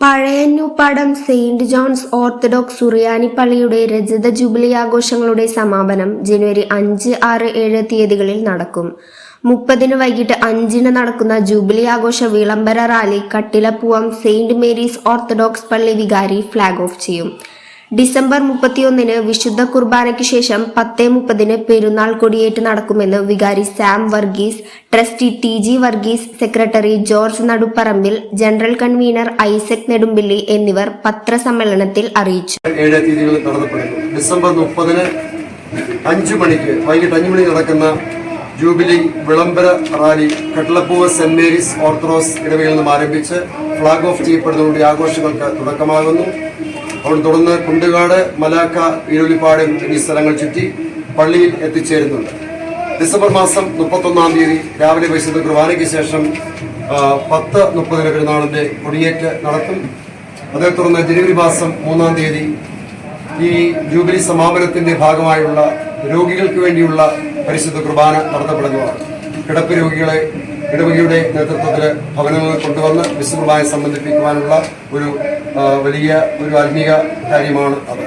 പഴയന്നൂപ്പാടം saint John's orthodox സുറിയാനി പള്ളിയുടെ രജത ജൂബിലി ആഘോഷങ്ങളുടെ സമാപനം ജനുവരി അഞ്ച് ആറ് ഏഴ് തീയതികളിൽ നടക്കും. മുപ്പതിന് വൈകിട്ട് അഞ്ചിന് നടക്കുന്ന ജൂബിലി ആഘോഷ വിളംബര rally Kattilappoovam saint Mary's orthodox പള്ളി വികാരി ഫ്ലാഗ് ഓഫ് ചെയ്യും. ഡിസംബർ മുപ്പത്തിയൊന്നിന് വിശുദ്ധ കുർബാനയ്ക്ക് ശേഷം പത്ത് മുപ്പതിന് പെരുന്നാൾ കൊടിയേറ്റ് നടക്കുമെന്ന് വികാരി Sam Varghese trustee T G Varghese secretary George Nadupparambil general convener Isaac Nedumpilly എന്നിവർ പത്രസമ്മേളനത്തിൽ അറിയിച്ചു. ഡിസംബർ മുപ്പതിന് അഞ്ചു മണിക്ക് വൈകിട്ട് അഞ്ചു മണിക്ക് നടക്കുന്ന ജൂബിലി വിളംബര rally Kattilappoovu saint Mary's orthodox ഇടവയിൽ നിന്നും ആരംഭിച്ച് ഫ്ളാഗ് ഓഫ് ചെയ്യപ്പെടുന്നതോടെ ആഘോഷങ്ങൾക്ക് തുടക്കമാകുന്നു. അവിടെ തുടർന്ന് കുണ്ടുകാട് മലാക്ക ഈരുളിപ്പാട് എന്നീ സ്ഥലങ്ങൾ ചുറ്റി പള്ളിയിൽ എത്തിച്ചേരുന്നുണ്ട്. ഡിസംബർ മാസം മുപ്പത്തൊന്നാം തീയതി രാവിലെ വൈശുദ്ധ കുർബാനയ്ക്ക് ശേഷം പത്ത് മുപ്പതിന് പെരുന്നാളിന്റെ കൊടിയേറ്റ് നടത്തും അതേ തുടർന്ന് ജനുവരി മാസം മൂന്നാം തീയതി ഈ ജൂബിലി സമാപനത്തിന്റെ ഭാഗമായുള്ള രോഗികൾക്ക് വേണ്ടിയുള്ള പരിശുദ്ധ കുർബാന നടത്തപ്പെടുന്നതാണ്. കിടപ്പ് രോഗികളെ ഇടവകയുടെ നേതൃത്വത്തിൽ ഭവനങ്ങൾ കൊണ്ടുവന്ന് വിശുദ്ധമായി സംബന്ധിപ്പിക്കുവാനുള്ള ഒരു വലിയ ഒരു ആത്മീയ കാര്യമാണ് അത്.